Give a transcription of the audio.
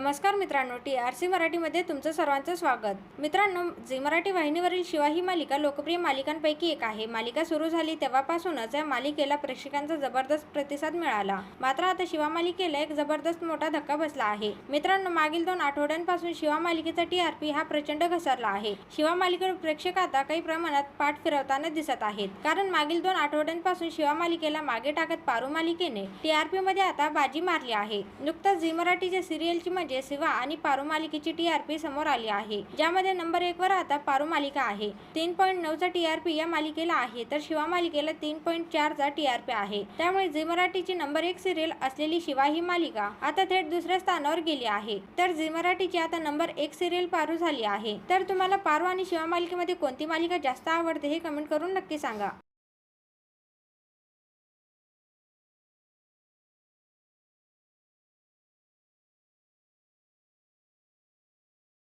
नमस्कार मित्रांनो T R C मराठीमध्ये तुमचं सर्वांचं स्वागत. मित्रांनो झी मराठी वाहिनीवरील शिवा ही मालिका लोकप्रिय मालिकांपैकी एक आहे. मालिका सुरू झाली तेव्हापासूनच या मालिकेला प्रेक्षकांचा जबरदस्त प्रतिसाद मिळाला. मात्र आता शिवा मालिकेला एक जबरदस्त मोठा धक्का बसला आहे. मित्रांनो मागील दोन आठवड्यांपासून शिवा मालिकेचा टी आर पी हा प्रचंड घसरला आहे. शिवा मालिकेवर प्रेक्षक आता काही प्रमाणात पाठ फिरवताना दिसत आहेत. कारण मागील दोन आठवड्यांपासून शिवा मालिकेला मागे टाकत पारू मालिकेने टी आर पी मध्ये आता बाजी मारली आहे. नुकताच झी मराठीच्या सिरियलची म्हणजे शिवा आणि पारू मालिकेची टी आर पी समोर आली आहे. ज्यामध्ये नंबर एक वर आता पारू मालिका आहे. तीन पॉईंट नऊचा टी आर पी या मालिकेला आहे तर शिवा मालिकेला तीन पॉईंट चारचा टी आर पी आहे. त्यामुळे झी मराठीची नंबर एक सिरियल असलेली शिवा ही मालिका आता थेट दुसऱ्या स्थानावर गेली आहे. तर झी मराठीची आता नंबर एक सिरियल पारू झाली आहे. तर तुम्हाला पारू आणि शिवा मालिकेमध्ये कोणती मालिका जास्त आवडते हे कमेंट करून नक्की सांगा.